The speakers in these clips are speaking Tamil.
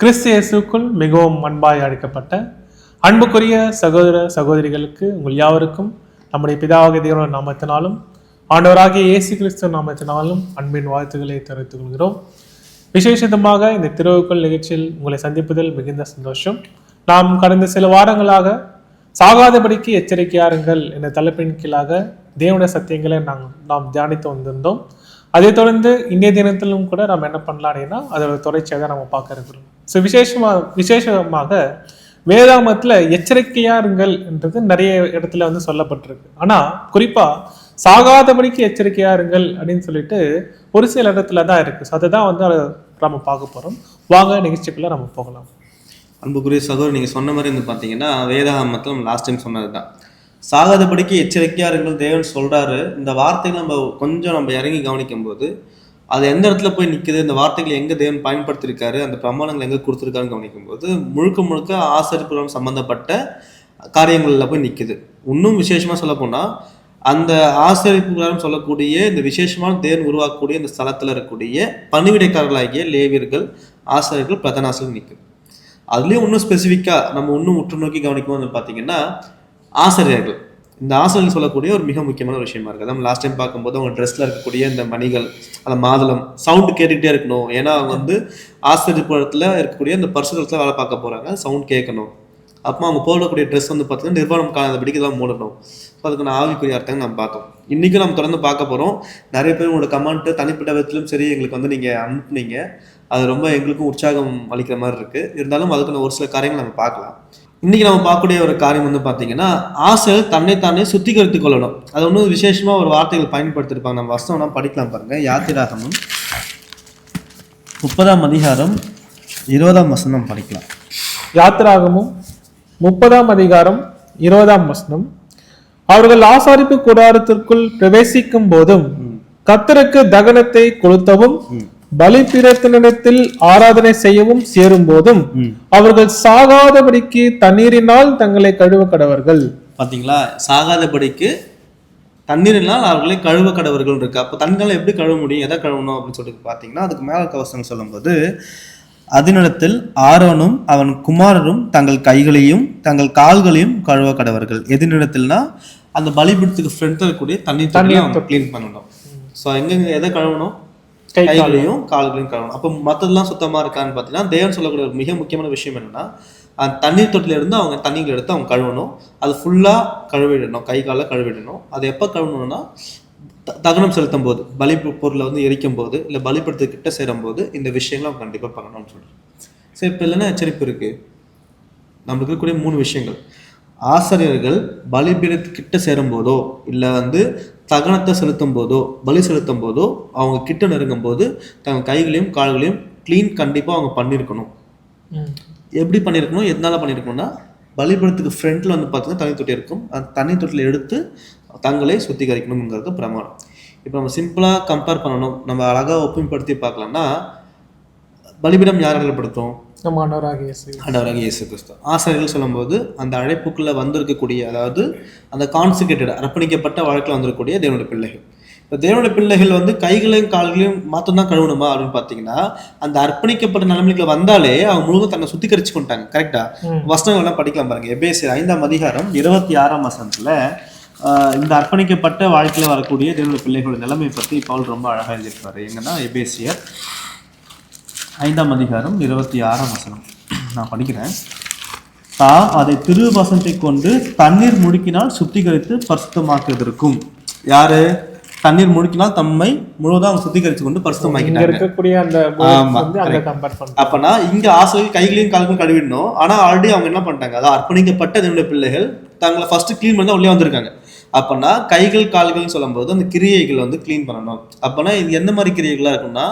கிறிஸ்தியேசுக்குள் மிகவும் அன்பாய் அழைக்கப்பட்ட அன்புக்குரிய சகோதர சகோதரிகளுக்கு உங்கள் யாவருக்கும் நம்முடைய பிதாவாக தேவன நாமத்தினாலும் ஆண்டவராகிய இயேசு கிறிஸ்துவ நாமத்தினாலும் அன்பின் வாழ்த்துக்களை தெரிவித்துக் கொள்கிறோம். விசேஷமாக இந்த திருவுக்குள் நிகழ்ச்சியில் உங்களை சந்திப்பதில் மிகுந்த சந்தோஷம். நாம் கடந்த சில வாரங்களாக சாகாதபடிக்கு எச்சரிக்கையாருங்கள் என்ற தலைப்பின் கீழாக தேவன சத்தியங்களை நாம் நாம் தியானித்து வந்திருந்தோம். அதைத் தொடர்ந்து இன்றைய தினத்திலும் கூட நம்ம என்ன பண்ணலாம் அப்படின்னா அதோட தொடர்ச்சியாக தான் நம்ம பார்க்க இருக்கிறோம். ஸோ விசேஷமாக விசேஷமாக வேதாமத்தில் எச்சரிக்கையாக இருங்கள்ன்றது நிறைய இடத்துல வந்து சொல்லப்பட்டிருக்கு. ஆனால் குறிப்பாக சாகாதபடிக்கு எச்சரிக்கையாக இருங்கள் அப்படின்னு சொல்லிட்டு ஒரு சில இடத்துல தான் இருக்குது ஸோ அதை தான் வந்து அதை நம்ம பார்க்க போகிறோம் வாங்க நிகழ்ச்சிக்குள்ளே நம்ம போகலாம். அன்புக்குரிய சகோதரர் நீங்கள் சொன்ன மாதிரி வந்து பார்த்தீங்கன்னா வேதாகமத்தில் நம்ம லாஸ்ட் டைம் சொன்னது தான் சாகாதபடிக்கு எச்சரிக்கையாக இருங்கள் தேவன் சொல்கிறாரு இந்த வார்த்தைகள் நம்ம கொஞ்சம் நம்ம இறங்கி கவனிக்கும் போது அது எந்த இடத்துல போய் நிற்குது இந்த வார்த்தைகள் எங்கே தேவன் பயன்படுத்தியிருக்காரு அந்த பிரமாணங்கள் எங்கே கொடுத்துருக்காருன்னு கவனிக்கும் போது முழுக்க முழுக்க ஆசிரியப்புறம் சம்மந்தப்பட்ட காரியங்களில் போய் நிற்குது இன்னும் விசேஷமாக சொல்லப்போனால் அந்த ஆசிரியப்புகாரம் சொல்லக்கூடிய இந்த விசேஷமான தேவன் உருவாக்கக்கூடிய இந்த ஸ்தலத்தில் இருக்கக்கூடிய பணிவிடைக்காரர்களாகிய லேவியர்கள் ஆசிரியர்கள் பிரதான நிற்குது அதுலேயும் இன்னும் ஸ்பெசிஃபிக்காக நம்ம இன்னும் உற்று நோக்கி கவனிக்கும் போது பார்த்தீங்கன்னா ஆசிரியர்கள். இந்த ஆசிரியர்கள் சொல்லக்கூடிய ஒரு மிக முக்கியமான ஒரு விஷயமா இருக்குது நம்ம லாஸ்ட் டைம் பார்க்கும்போது அவங்க ட்ரெஸ்ல இருக்கக்கூடிய இந்த மணிகள் அந்த மாதுளம் சவுண்டு கேட்டுக்கிட்டே இருக்கணும். ஏன்னா அவங்க வந்து ஆசிரியர் புறத்தில் இருக்கக்கூடிய இந்த பரிசுரத்தில் வேலை பார்க்க போறாங்க. சவுண்ட் கேட்கணும். அப்போ அவங்க போடக்கூடிய ட்ரெஸ் வந்து பார்த்தீங்கன்னா நிர்வாணம் காணாதபடிக்கு தான் மூடணும். ஸோ அதுக்கான ஆவிக்குரிய அர்த்தங்கள் நம்ம பார்த்தோம் இன்றைக்கும் நம்ம தொடர்ந்து பார்க்க போகிறோம் நிறைய பேர் உங்களோட கமெண்ட் தனிப்பட்ட விதத்திலும் சரி எங்களுக்கு வந்து நீங்கள் அனுப்புனீங்க. அது ரொம்ப எங்களுக்கும் உற்சாகம் அளிக்கிற மாதிரி இருக்குது இருந்தாலும் அதுக்கான ஒரு சில காரியங்கள் நம்ம பார்க்கலாம். இன்றைக்கி நம்ம பார்க்கக்கூடிய ஒரு காரியம் வந்து பார்த்தீங்கன்னா ஆசிரியர் தன்னைத்தானே சுத்திகரித்துக் கொள்ளணும். அது ஒன்றும் விசேஷமாக ஒரு வார்த்தைகள் பயன்படுத்தியிருப்பாங்க நம்ம வசனம்னா படிக்கலாம் பாருங்கள் யாத்திராகமும். முப்பதாம் அதிகாரம் இருபதாம் வசனம் படிக்கலாம். யாத்திராகமும் முப்பதாம் அதிகாரம் இருபதாம் வசனம். அவர்கள் ஆசாரிப்பு கூடாரத்திற்குள் பிரவேசிக்கும் போதும் கத்தருக்கு தகனத்தை கொளுத்தவும் பலிபீடத்தினிடத்தில் ஆராதனை செய்யவும் சேரும் போதும் அவர்கள் சாகாதபடிக்கு தண்ணீரினால் தங்களை கழுவ கடவர்கள் பார்த்தீங்களா சாகாதபடிக்கு தண்ணீரினால் அவர்களை கழுவ கடவர்கள் இருக்கு. அப்போ தண்ணீரால் எப்படி கழுவ முடியும்? எதை கழுவணும் அப்படின்னு சொல்லிட்டு பார்த்தீங்கன்னா அதுக்கு மேல கவசம் சொல்லும்போது அதனிடத்தில் ஆரோனும் அவன் குமாரரும் தங்கள் கைகளையும் தங்கள் கால்களையும் கழுவ கடவர்கள் எதினிடத்தில்னா அந்த பலிபீடத்துக்கு ஃப்ரண்ட் இருக்கக்கூடிய தண்ணி தண்ணி அவங்க க்ளீன் பண்ணணும். ஸோ எங்கெங்க எதை கழுவணும்? கைகளையும் கால்களையும் கழுவணும். அப்போ மற்றதெல்லாம் சுத்தமாக இருக்கான்னு பார்த்தீங்கன்னா தேவன் சொல்லக்கூடிய ஒரு மிக முக்கியமான விஷயம் என்னென்னா அந்த தண்ணீர் தொட்டிலிருந்து அவங்க தண்ணிகள் எடுத்து அவங்க கழுவணும். அது ஃபுல்லாக கழுவிடணும் கை காலில் கழுவிடணும் அது எப்போ கழுவணும்னா த- தகனம் செலுத்தும் போது பலி பொருளை வந்து எரிக்கும் போது இல்லை பலிப்படுத்து கிட்ட சேரும் போது இந்த விஷயங்களை அவங்க கண்டிப்பாக பண்ணணும்னு சொல்கிறேன் சரி இப்போ இல்லைன்னா எச்சரிப்பு இருக்குது நம்மளுக்கு இருக்கக்கூடிய மூணு விஷயங்கள். ஆசிரியர்கள் பலிபீடத்துக்கிட்ட சேரும் போதோ இல்லை வந்து தகனத்தை செலுத்தும் போதோ பலி செலுத்தும் போதோ அவங்க கிட்ட நெருங்கும் போது தங்கள் கைகளையும் கால்களையும் க்ளீன் கண்டிப்பாக அவங்க பண்ணியிருக்கணும். எப்படி பண்ணியிருக்கணும் எதனால பண்ணியிருக்கணும்னா பலிபீடத்துக்கு ஃப்ரண்ட்டில் வந்து பார்த்தீங்கன்னா தண்ணி தொட்டி இருக்கும். அந்த தண்ணி தொட்டியில் எடுத்து தங்களை சுத்திகரிக்கணுங்கிறது பிரமாணம். இப்போ நம்ம சிம்பிளாக கம்பேர் பண்ணணும். நம்ம அழகாக ஒப்புமைப்படுத்தி பார்க்கலாம்னா பலிபீடம் யார் அடையாளப்படுத்தும் நம்ம இயேசு. ஆண்டவராக இயேசு கிறிஸ்து. ஆசிரியர்கள் சொல்லும்போது அந்த அழைப்புக்குள்ள வந்திருக்கக்கூடிய அதாவது அந்த கான்சிகேட்டட் அர்ப்பணிக்கப்பட்ட வழக்கில் வந்திருக்கக்கூடிய தேவனுடைய பிள்ளைகள். இப்போ தேவனுடைய பிள்ளைகள் வந்து கைகளையும் கால்களையும் மாத்தம் தான் கழுவணுமா அப்படின்னு பார்த்தீங்கன்னா அந்த அர்ப்பணிக்கப்பட்ட நிலைமைக்குள்ள வந்தாலே அவங்க முழுவதும் தன்னை சுத்திகரிச்சு கொண்டாங்க கரெக்டா ம். வசனங்கள் எல்லாம் படிக்கலாம் பாருங்க. எபேசியர் ஐந்தாம் அதிகாரம் இருபத்தி ஆறாம் வசனத்துல இந்த அர்ப்பணிக்கப்பட்ட வாழ்க்கையில வரக்கூடிய தேவனுடைய பிள்ளைகளோட நிலைமை பத்தி பவுல் ரொம்ப அழகா எழுதியிருப்பாரு எங்கன்னா எபேசியர் ஐந்தாம் அதிகாரம் இருபத்தி ஆறாம் வசனம். நான் படிக்கிறேன். தா அதை திருவசனத்தை கொண்டு தண்ணீர் முழுக்கினால் சுத்திகரித்து பரிசுத்தமாக்குவதற்கும். யாரு? தண்ணீர் முழுக்கினால் தம்மை முழுவதும் அவங்க சுத்திகரித்து கொண்டு பரிசுத்தமாக்கிட்டாங்க. அப்பனா இங்க ஆசிரியர் கைகளையும் கால்களையும் கழுவிடணும். ஆனா ஆல்ரெடி அவங்க என்ன பண்ணிட்டாங்க? அதாவது அர்ப்பணிக்கப்பட்ட என்னுடைய பிள்ளைகள் தங்களை ஃபர்ஸ்ட் க்ளீன் பண்ணி உள்ளே வந்திருக்காங்க. அப்பனா கைகள் கால்கள்னு சொல்லும்போது அந்த கிரியைகள் வந்து க்ளீன் பண்ணணும். அப்பனா இது எந்த மாதிரி கிரியைகளா இருக்கும்னா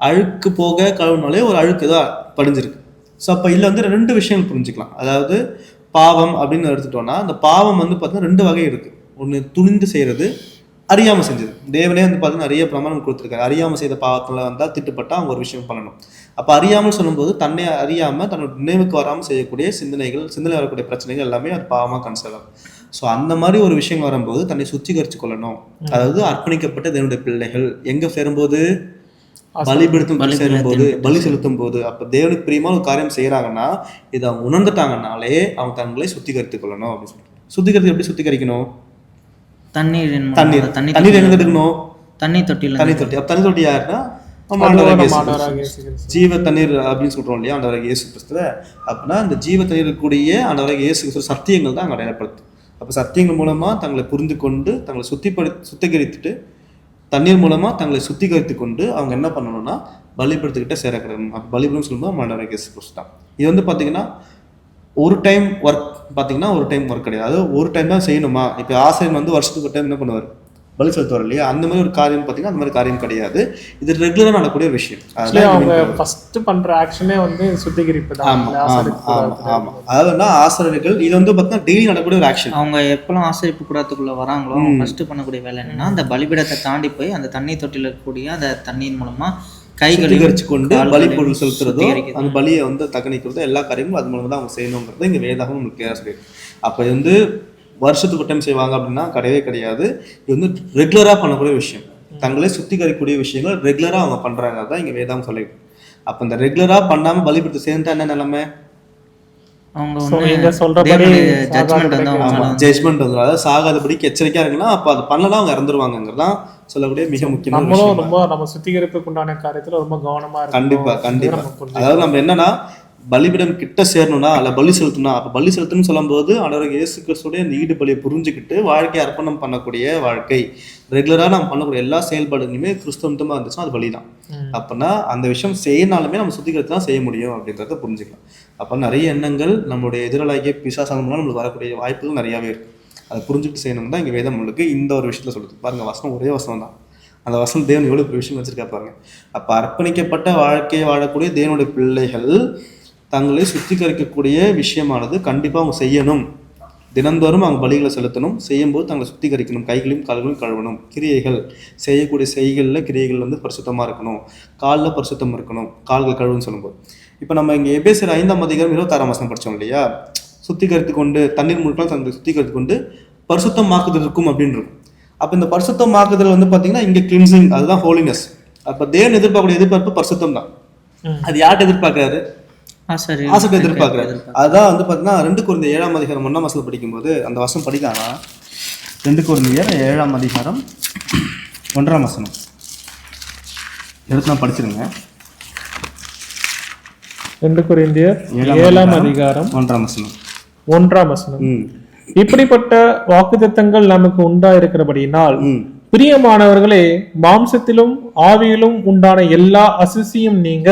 அழுக்கு போக கழுவுனாலே ஒரு அழுக்கு தான் படிஞ்சிருக்கு. ஸோ அப்போ இதில் வந்து ரெண்டு விஷயங்கள் புரிஞ்சுக்கலாம். அதாவது பாவம் அப்படின்னு எடுத்துட்டோம்னா அந்த பாவம் வந்து பார்த்தீங்கன்னா ரெண்டு வகை இருக்கு. ஒன்று துணிந்து செய்யறது அறியாம செஞ்சது. தேவனே வந்து பார்த்தீங்கன்னா நிறைய பிரமாணம் கொடுத்துருக்காரு. அறியாம செய்த பாவத்துல வந்தா திட்டுப்பட்டா அவங்க ஒரு விஷயம் பண்ணணும். அப்ப அறியாமல் சொல்லும்போது தன்னை அறியாம தன்னோட நினைவுக்கு வராம செய்யக்கூடிய சிந்தனைகள் சிந்தனை வரக்கூடிய பிரச்சனைகள் எல்லாமே அது பாவமா கன்சிடர் ஆகும். ஸோ அந்த மாதிரி ஒரு விஷயம் வரும்போது தன்னை சுத்திகரித்து கொள்ளணும். அதாவது அர்ப்பணிக்கப்பட்ட தேவனுடைய பிள்ளைகள் எங்க சேரும்போது? பலிபீடத்தும் சேரும்போது பலி செலுத்தும் போது அப்ப தேவனுக்கு பிரியமான ஒரு காரியம் செய்யறாங்கன்னா இதை அவங்க உணர்ந்துட்டாங்கனாலே அவங்க தங்களை சுத்திகரித்துக் கொள்ளணும் அப்படின்னு சொல்றாங்க. சுத்திகரித்து எப்படி சுத்திகரிக்கணும்? மூலமாக தண்ணீர். தண்ணி தண்ணீர் எங்க எடுக்கணும்? தண்ணி தொட்டியில் தண்ணி தொட்டி. அப்ப தண்ணி தொட்டி யாருன்னா. ஜீவ தண்ணீர் அப்படின்னு சொல்றோம் இல்லையா ஆண்டவராகிய இயேசு கிறிஸ்துவ அப்படின்னா இந்த ஜீவ தண்ணீர் இருக்கக்கூடிய ஆண்டவராகிய இயேசு கிறிஸ்து சத்தியங்கள் தான் அங்கே அடையாளப்படுத்து அப்ப சத்தியங்கள் மூலமா தங்களை புரிந்து கொண்டு தங்களை சுத்திப்படி சுத்திகரித்துட்டு தண்ணீர் மூலமா தங்களை சுத்திகரித்து கொண்டு அவங்க என்ன பண்ணணும்னா பலிபடுத்திக்கிட்ட சேரக்கிடணும் அப்போ பலிபடம் சொல்லும்போது ஆண்டவராகிய கேஸ் தான். இது வந்து பாத்தீங்கன்னா ஒரு டைம் ஒர்க் பார்த்தீங்கன்னா ஒரு டைம் ஒர்க் கிடையாது. அதாவது ஒரு டைம் தான் செய்யணுமா? இப்போ ஆசிரியர் வந்து வருஷத்துக்கு ஒரு டைம் என்ன பண்ணுவார்? பலி செலுத்துவார் இல்லையா? அந்த மாதிரி ஒரு காரியம் பார்த்தீங்கன்னா அந்த மாதிரி காரியம் கிடையாது. இது ரெகுலராக நடக்கக்கூடிய ஒரு விஷயம். அவங்க ஃபர்ஸ்ட் பண்ற ஆக்ஷனே வந்து சுத்திகரிப்பு தான். ஆமா இல்ல, ஆமா ஆசரிப்பு ஆமா கூடாரத்துல. ஆமா. அதாவது வந்து ஆசிரியர்கள் இது வந்து பார்த்தீங்கன்னா டெய்லி நடக்கக்கூடிய ஒரு ஆக்ஷன் அவங்க எப்பெல்லாம் ஆசிரிப்பு கூடத்துக்குள்ள வராங்களோ அவங்க ஃபர்ஸ்ட் பண்ணக்கூடிய வேலை என்னன்னா அந்த பலிபீடத்தை தாண்டி போய் அந்த தண்ணி தொட்டியில் இருக்கக்கூடிய அந்த தண்ணீர் மூலமா கைகளையும் சுத்திகரிச்சு கொண்டு பலி பொருள் செலுத்துறதோ. அந்த பலியை வந்து தகனிக்கிறதோ எல்லா காரியமும் அது மூலமா தான் அவங்க செய்யணுங்கிறது இங்க வேதாகம் நம்மளுக்கு சொல்லியிருக்கு. அப்போ இது வந்து வருஷத்துக்கு ஒரு டைம் செய்வாங்க அப்படின்னா கிடையவே கிடையாது. இது வந்து ரெகுலரா பண்ணக்கூடிய விஷயம். தங்களே சுத்திகரிக்கக்கூடிய விஷயங்கள் ரெகுலரா அவங்க பண்றாங்க தான் இங்க வேதாகம் சொல்லியிருக்கு அப்ப இந்த ரெகுலரா பண்ணாம பலிபடுத்த சேர்ந்தா என்ன நிலைமை? ஜட்மெண்ட் வந்து அவங்க ஆமா மேல வந்து ஜட்மெண்ட் வந்து அதாவது சாகாதபடிக்கு எச்சரிக்கையா இருக்குன்னா அப்ப அது பண்ணலாம் அவங்க இறந்துருவாங்கிறதான் சொல்லக்கூடிய மிக முக்கியமான ரொம்ப நம்ம சுத்திகரிப்புக்கு உண்டான காரியத்துல ரொம்ப கவனமா கண்டிப்பா கண்டிப்பா. அதாவது நம்ம என்னன்னா பலிபீடம் கிட்ட சேரணும்னா அல்ல பலி செலுத்தணும் அப்ப பலி செலுத்தணும்னு சொல்லும்போது ஆண்டவர் இயேசு கிறிஸ்துடைய இந்த ஈடு பலியை புரிஞ்சுக்கிட்டு வாழ்க்கையை அர்ப்பணம் பண்ணக்கூடிய வாழ்க்கை. ரெகுலரா நம்ம பண்ணக்கூடிய எல்லா செயல்பாடுகளுமே கிறிஸ்தவத்தமா இருந்துச்சுன்னா அது பலிதான். ம். அப்பனா அந்த விஷயம் செய்யனாலுமே நம்ம சுத்திகரித்து தான் செய்ய முடியும் அப்படின்றத புரிஞ்சுக்கலாம். அப்ப நிறைய எண்ணங்கள் நம்மளுடைய எதிராளிய பிசாசான மூலம் நம்மளுக்கு வரக்கூடிய வாய்ப்புகள் நிறையாவே இருக்கு. அதை புரிஞ்சுட்டு செய்யணும் தான் இங்க வேதம் நம்மளுக்கு இந்த ஒரு விஷயத்துல சொல்லுது. பாருங்க வசனம் ஒரே வசனம் தான். அந்த வசனம் தேவன் எவ்வளவு பெரிய விஷயம் வச்சிருக்கா பாருங்க. அப்ப அர்ப்பணிக்கப்பட்ட வாழ்க்கையை வாழக்கூடிய தேவனுடைய பிள்ளைகள் தங்களை சுத்திகரிக்கக்கூடிய விஷயமானது கண்டிப்பா அவங்க செய்யணும். தினந்தோறும் அவங்க பலிகளை செலுத்தணும். செய்யும்போது தங்களை சுத்திகரிக்கணும். கைகளையும் கால்களையும் கழுவணும். கிரியைகள். செய்யக்கூடிய செய்களில் கிரியைகள் வந்து பரிசுத்தமாக இருக்கணும். காலில் பரிசுத்தம் இருக்கணும். கால்கள் கழுவுன்னு சொல்லும்போது. இப்போ நம்ம இங்கே எபேசியர் ஐந்தாம் அதிகாரம் இருபத்தாறாம் வசனம் படிச்சோம் இல்லையா? சுத்திகரித்து கொண்டு தண்ணீர் முழுக்கலாம் தங்களை சுத்திகரித்து கொண்டு பரிசுத்தமாக்குதல் இருக்கும் அப்படின்னு இருக்கும். அப்போ இந்த பரிசுத்தமாக்குதல் வந்து பார்த்தீங்கன்னா இங்கே கிளின்சிங் அதுதான் ஹோலினஸ் அப்போ தேவன் எதிர்பார்க்கக்கூடிய எதிர்பார்ப்பு பரிசுத்தம் தான். அது யார்கிட்ட எதிர்பார்க்கறாரு? ஆசாரியர் எதிர்பார்க்குறாரு. அதான் வந்து பார்த்தீங்கன்னா ரெண்டு குழந்தை ஏழாம் அதிகாரம் ஒன்றாம் வசனம் படிக்கும்போது அந்த வசனம் படிக்கலாம் ரெண்டு குழந்தையர் ஏழாம் அதிகாரம் ஒன்றாம் வசனம். எடுத்து நான் படிச்சிருங்க. ரெண்டு கொரிந்தியர் ஏழாம் அதிகாரம் ஒன்றாம் வசனம். ஒன்றாம் வசனம். இப்படிப்பட்ட வாக்குத்தத்தங்கள் நமக்கு உண்டாயிருக்கிறபடியினால் ம். பிரியமானவர்களே மாம்சத்திலும் ஆவியிலும் உண்டான எல்லா அசுசியும் நீங்க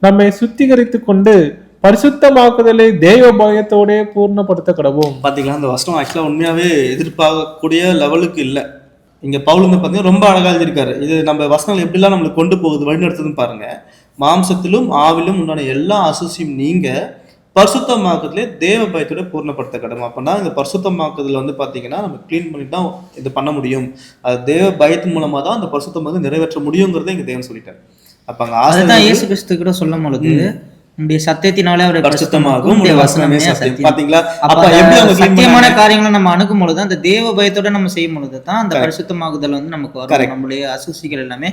நம்மை சுத்திகரித்து கொண்டு பரிசுத்தமாக்குதலை தேவ பயத்தோட பூர்ணப்படுத்த கடவோம் பார்த்தீங்களா அந்த வசனம் ஆக்சுவலாக உண்மையாகவே எதிர்பார்க்கக்கூடிய லெவலுக்கு இல்லை. இங்கே பவுல் வந்து பார்த்தீங்கன்னா ரொம்ப அழகாக எழுதியிருக்காரு. இது நம்ம வசனங்கள் எப்படிலாம் நம்மளுக்கு கொண்டு போகுது வழிநடத்துதுன்னு பாருங்க. மாம்சத்திலும் ஆவிலும் உண்டான எல்லா அசுசியும் நீங்க பரிசுத்தமாக்குதலே தேவ பயத்தோட பூர்ணப்படுத்த கடமை அப்போனா இந்த பரிசுத்தமாக்குதல் வந்து பார்த்தீங்கன்னா நம்ம க்ளீன் பண்ணி தான் இது பண்ண முடியும். அது தேவ பயத்தின் மூலமாக தான் அந்த பரிசுத்தமாக நிறைவேற்ற முடியுங்கிறத இங்கே தேவன் சொல்லிட்டாரு. அப்போ அங்கே ஆசிரியர் இயேசு கிறிஸ்து கூட சொல்லும் பொழுது நம்முடைய சத்தியத்தினாலே அவரை பரிசுத்தமாகும். வசனமே சத்தியம். பாத்தீங்களா? அப்ப எப்படி அவங்க சத்தியமான? காரியங்களை நம்ம அணுகும் பொழுது அந்த தேவ பயத்தோட நம்ம செய்யும் பொழுது தான் அந்த பரிசுத்தமாகுதல் வந்து நமக்கு வரும். நம்மளுடைய அசுசிகள் எல்லாமே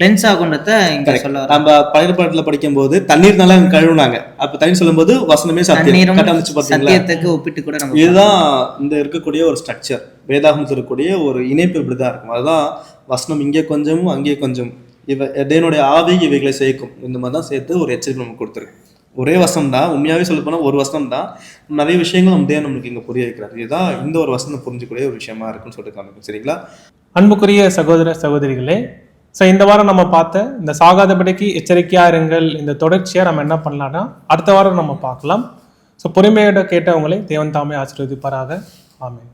கிளென்ஸ் ஆகுன்றத இங்க சொல்ல நம்ம பழைய பாட்டுல படிக்கும் போது தண்ணீர் நல்லா கழுவுனாங்க. அப்ப தண்ணீர் சொல்லும்போது வசனமே சத்தியம். சத்தியத்துக்கு ஒப்பிட்டு கூட நம்ம இதுதான் இந்த இருக்கக்கூடிய ஒரு ஸ்ட்ரக்சர் வேதாகமத்தில் இருக்கக்கூடிய ஒரு இணைப்பு இப்படிதான் இருக்கும். அதுதான் வசனம் இங்கே கொஞ்சமும் அங்கே கொஞ்சம். இவ தேவனுடைய ஆவி இவைகளை சேர்க்கும் இந்த மாதிரி தான் சேர்த்து ஒரு எச்சரிக்கை நமக்கு கொடுத்துருக்கு. ஒரே வசனம் தான் உண்மையாவே சொல்ல போனா ஒரு வசனம் தான் நிறைய விஷயங்கள் நம்ம தேவன் நம்மளுக்கு இங்க புரிய வைக்கிறார். இதுதான் இந்த ஒரு வசனம் புரிஞ்சுக்கூடிய ஒரு விஷயமா இருக்குன்னு சொல்லிட்டு காமிக்கும் சரிங்களா? அன்புக்குரிய சகோதர சகோதரிகளே ஸோ இந்த வாரம் நம்ம பார்த்த இந்த சாகாதபடிக்கு எச்சரிக்கையாக இருங்கள். இந்த தொடர்ச்சியாக நம்ம என்ன பண்ணலான்னா அடுத்த வாரம் நம்ம பார்க்கலாம். ஸோ பொறுமையோட கேட்டவங்களை தேவன் தாமே ஆசீர்வதிப்பாராக. ஆமென்.